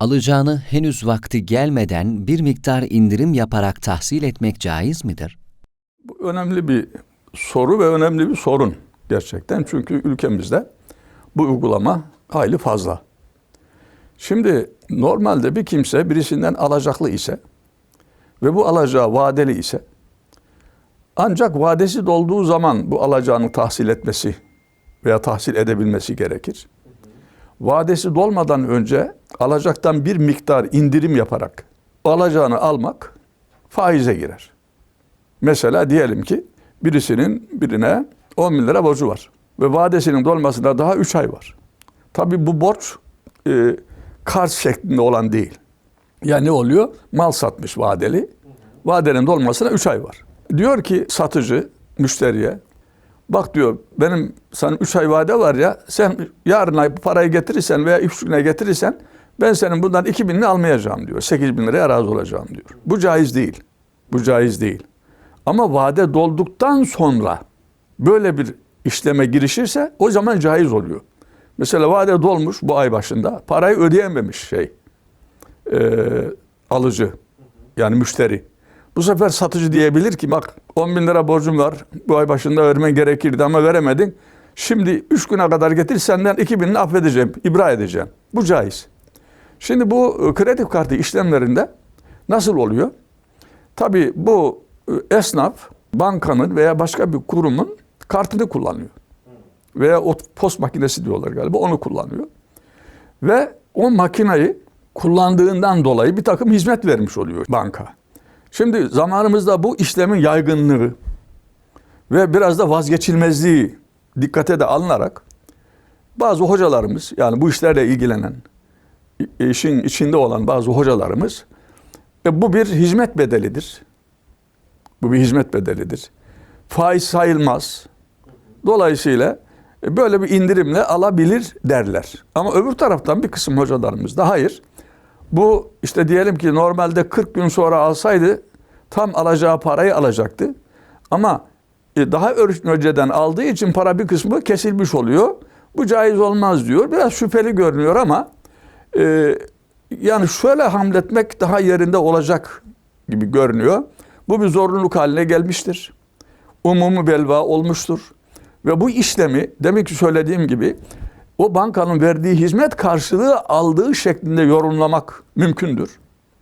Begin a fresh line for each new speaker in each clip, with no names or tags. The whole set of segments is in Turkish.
alacağını henüz vakti gelmeden bir miktar indirim yaparak tahsil etmek caiz midir?
Bu önemli bir soru ve önemli bir sorun gerçekten. Çünkü ülkemizde bu uygulama hayli fazla. Şimdi normalde bir kimse birisinden alacaklı ise ve bu alacağı vadeli ise ancak vadesi dolduğu zaman bu alacağını tahsil etmesi veya tahsil edebilmesi gerekir. Vadesi dolmadan önce alacaktan bir miktar indirim yaparak alacağını almak faize girer. Mesela diyelim ki birisinin birine 10 bin lira borcu var ve vadesinin dolmasına daha 3 ay var. Tabii bu borç e, kars şeklinde olan değil. Yani ne oluyor? Mal satmış vadeli. Vadenin dolmasına 3 ay var. Diyor ki satıcı müşteriye bak diyor benim sana 3 ay vade var ya sen yarın ay bu parayı getirirsen veya 3 güne getirirsen ben senin bundan 2 binini almayacağım diyor. 8 bin liraya razı olacağım diyor. Bu caiz değil. Bu caiz değil. Ama vade dolduktan sonra böyle bir işleme girişirse o zaman caiz oluyor. Mesela vade dolmuş bu ay başında parayı ödeyememiş şey e, alıcı yani müşteri. Bu sefer satıcı diyebilir ki bak 10 bin lira borcum var bu ay başında vermen gerekirdi ama veremedin. Şimdi 3 güne kadar getir senden 2 binini affedeceğim, ibra edeceğim. Bu caiz. Şimdi bu e, kredi kartı işlemlerinde nasıl oluyor? Tabii bu e, esnaf bankanın veya başka bir kurumun kartını kullanıyor. Veya o post makinesi diyorlar galiba onu kullanıyor. Ve o makinayı kullandığından dolayı bir takım hizmet vermiş oluyor banka. Şimdi zamanımızda bu işlemin yaygınlığı ve biraz da vazgeçilmezliği dikkate de alınarak bazı hocalarımız yani bu işlerle ilgilenen işin içinde olan bazı hocalarımız e, bu bir hizmet bedelidir. Bu bir hizmet bedelidir. Faiz sayılmaz. Dolayısıyla e, böyle bir indirimle alabilir derler. Ama öbür taraftan bir kısım hocalarımız da hayır. Bu işte diyelim ki normalde 40 gün sonra alsaydı tam alacağı parayı alacaktı. Ama e, daha önceden aldığı için para bir kısmı kesilmiş oluyor. Bu caiz olmaz diyor. Biraz şüpheli görünüyor ama e, yani şöyle hamletmek daha yerinde olacak gibi görünüyor. Bu bir zorunluluk haline gelmiştir. Umumu belva olmuştur. Ve bu işlemi demek ki söylediğim gibi o bankanın verdiği hizmet karşılığı aldığı şeklinde yorumlamak mümkündür.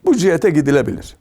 Bu cihete gidilebilir.